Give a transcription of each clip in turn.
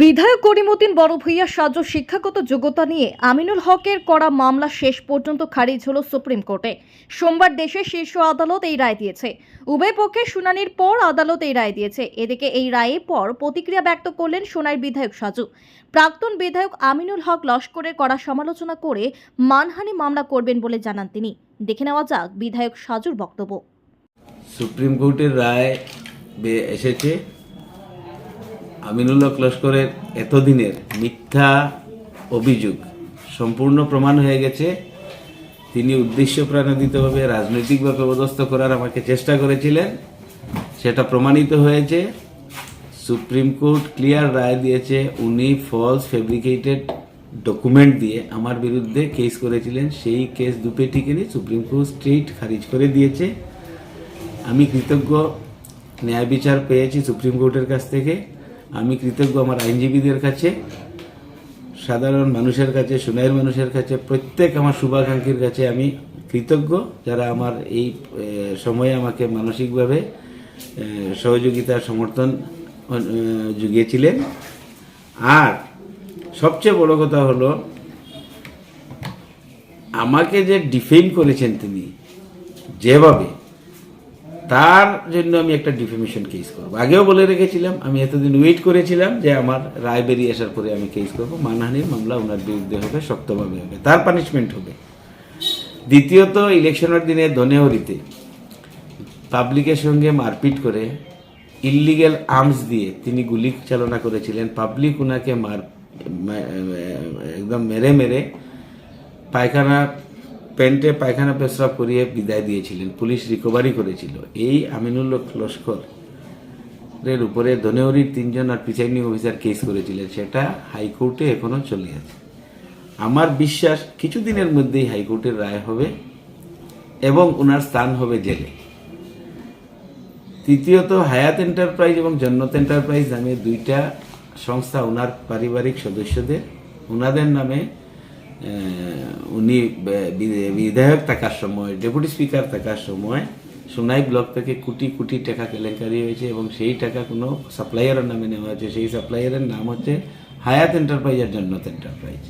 বিধায়ক করিমউদ্দিন বড় ভূঁইয়া সাহায্য, শিক্ষাগত যোগ্যতা নিয়ে আমিনুল হকের করা মামলা শেষ পর্যন্ত খারিজ হল সুপ্রিম কোর্টে। সোমবার দেশের শীর্ষ আদালত এই রায় দিয়েছে। উভয় পক্ষে শুনানির পর আদালত এই রায় দিয়েছে। এদিকে এই রায়ের পর প্রতিক্রিয়া ব্যক্ত করলেন সোনার বিধায়ক সাজু। প্রাক্তন বিধায়ক আমিনুল হক লস্করের করা সমালোচনা করে মানহানি মামলা করবেন বলে জানান তিনি। দেখে নেওয়া যাক বিধায়ক সাজুর বক্তব্য। সুপ্রিম কোর্টের রায় এসেছে। আমিনুল হক লস্করের এতদিনের মিথ্যা অভিযোগ সম্পূর্ণ প্রমাণ হয়ে গেছে। তিনি উদ্দেশ্য প্রাণোদিতভাবে রাজনৈতিকভাবে পদস্থ করার আমাকে চেষ্টা করেছিলেন। সেটা প্রমাণিত হয়েছে। সুপ্রিম কোর্ট ক্লিয়ার রায় দিয়েছে, উনি ফলস ফেব্রিকেটেড ডকুমেন্ট দিয়ে আমার বিরুদ্ধে কেস করেছিলেন। সেই কেস দুপেটিকে সুপ্রিম কোর্ট স্ট্রেট খারিজ করে দিয়েছে। আমি কৃতজ্ঞ ন্যায় বিচার পেয়েছি সুপ্রিম কোর্টের কাছ থেকে। আমি কৃতজ্ঞ আমার আইনজীবীদের কাছে, সাধারণ মানুষের কাছে, সোনাইয়ের মানুষের কাছে, প্রত্যেক আমার শুভাকাঙ্ক্ষীর কাছে আমি কৃতজ্ঞ, যারা আমার এই সময়ে আমাকে মানসিকভাবে সহযোগিতা, সমর্থন জুগিয়েছিলেন আর সবচেয়ে বড় কথা হলো, আমাকে যে ডিফেম করেছেন তিনি, যেভাবে তার জন্য আমি একটা ডিফেমেশন কেস করব। আগেও বলে রেখেছিলাম, আমি এতদিন ওয়েট করেছিলাম যে আমার রায় বেরিয়ে আসার পরে আমি কেস করব। মানহানির মামলা, ওনার বিরুদ্ধে হবে, শক্তভাবে হবে, তার পানিশমেন্ট হবে। দ্বিতীয়ত ইলেকশনের দিনে ধনেহরিতে পাবলিকের সঙ্গে মারপিট করে ইললিগেল আর্মস দিয়ে তিনি গুলি চালনা করেছিলেন। পাবলিক ওনাকে মার একদম মেরে মেরে পায়খানা প্যান্টে পায়খানা পেশরা করিয়ে বিদায় দিয়েছিলেন, পুলিশ রিকভারি করেছিল। এই আমিনুল লস্কর এর উপরে ধনেহরির তিনজন আর প্রিসাইডিং অফিসার কেস করেছিলেন, সেটা হাইকোর্টে এখনও চলে আছে। আমার বিশ্বাস কিছুদিনের মধ্যেই হাইকোর্টের রায় হবে এবং ওনার স্থান হবে জেলে। তৃতীয়ত, হায়াত এন্টারপ্রাইজ এবং জন্নত এন্টারপ্রাইজ নামে দুইটা সংস্থা ওনার পারিবারিক সদস্যদের ওনাদের নামে উনি বিধায়ক থাকার সময়, ডেপুটি স্পিকার থাকার সময় সোনাই ব্লক থেকে কোটি কোটি টাকা কেলেঙ্কারি হয়েছে এবং সেই টাকা কোনো সাপ্লায়ারের নামে নেওয়া হয়েছে। সেই সাপ্লায়ারের নাম হচ্ছে হায়াত এন্টারপ্রাইজ আর জন্নত এন্টারপ্রাইজ।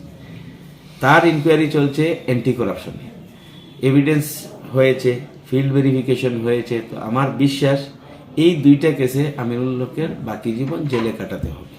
তার ইনকোয়ারি চলছে অ্যান্টি করাপশনে এভিডেন্স হয়েছে ফিল্ড ভেরিফিকেশন হয়েছে। তো আমার বিশ্বাস, এই দুইটা কেসে আমিরুল লোকের বাকি জীবন জেলে কাটাতে হবে।